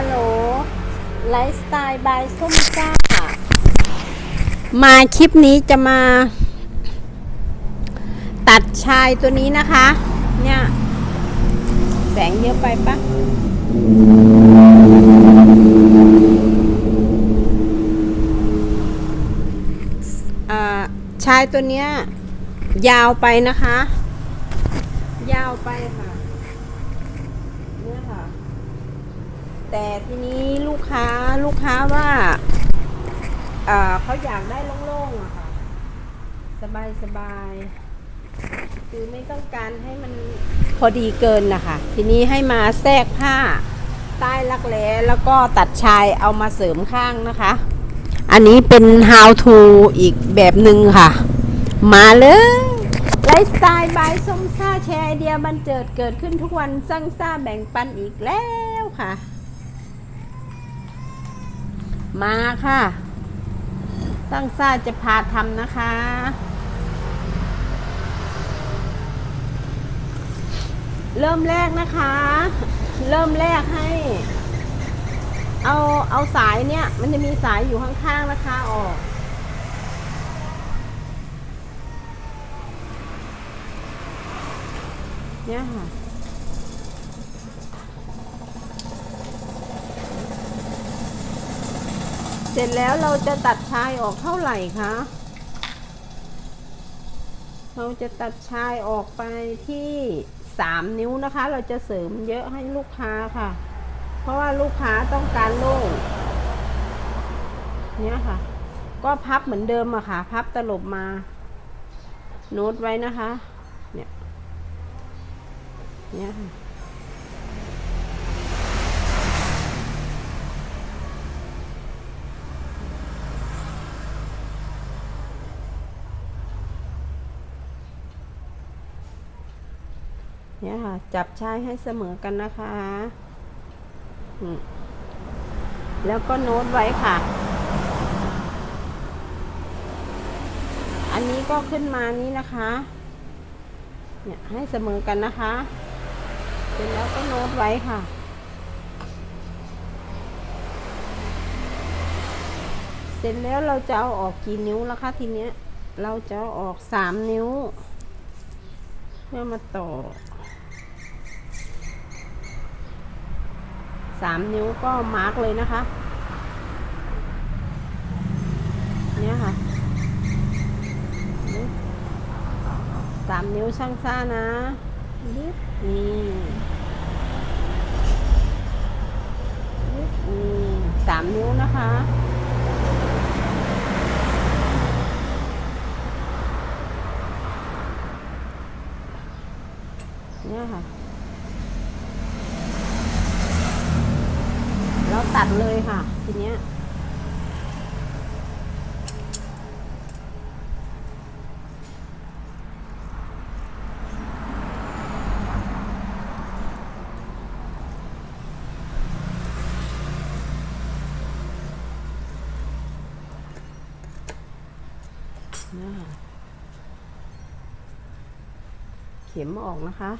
ฮัลโหล ไลฟ์สไตล์บายส้มจ้า มาคลิปนี้จะมา ตัดชายตัวนี้นะคะ เนี่ย แสงเยอะไปปะอ่าชายตัวเนี้ย ยาวไปนะคะ ยาวไปค่ะ เนี่ยค่ะ แต่ทีนี้ลูกค้าลูกค้าว่าเขาอยากได้โล่งๆอะค่ะ สบายสบายคือไม่ต้องการให้มันพอดีเกินนะคะ ทีนี้ให้มาแทรกผ้าใต้รักแร้แล้วก็ตัดชายเอามาเสริมข้างนะคะ อันนี้เป็น how to อีกแบบหนึ่งค่ะ มาเลยไลฟ์สไตล์บายส้มซ่าแชร์ไอเดียบันเจิดเกิดขึ้นทุกวันสร้างซ่าแบ่งปันอีกแล้วค่ะ มาค่ะสร้างซ่าจะพาทำนะคะ เริ่มแรกนะคะ เริ่มแรกให้ เอาเอาสายเนี่ย มันจะมีสายอยู่ข้างๆนะคะออกเนี่ยค่ะ เส ร็จแล้วเราจะตัดชายออกเท่าไหร่คะ เราจะตัดชายออกไปที่สามนิ้วนะคะ เราจะเสริมเยอะให้ลูกค้าค่ะ เพราะว่าลูกค้าต้องการโล่งเนี่ยค่ะ ก็พับเหมือนเดิมอะค่ะ พับตลบมา โน้ตไว้นะคะ เนี่ย เนี่ยค่ะ เนี่ยค่ะ จับชายให้เสมอกันนะคะ แล้วก็โน้ตไว้ค่ะ อันนี้ก็ขึ้นมานี้นะคะ เนี่ยให้เสมอกันนะคะ เสร็จแล้วก็โน้ตไว้ค่ะเสร็จแล้วเราจะเอาออกกี่นิ้วแล้วคะทีเนี้ย เราจะเอาออกสามนิ้ว เพื่อมาต่อ สามนิ้วก็มาร์กเลยนะคะ เนี่ยค่ะสามนิ้วช่างซ่านะนิดนี่นิดนี่สามนิ้วนะคะเนี่ยค่ะ เรา ตัดเลยค่ะ ทีเนี้ยเนี่ยค่ะเข็มออกนะคะ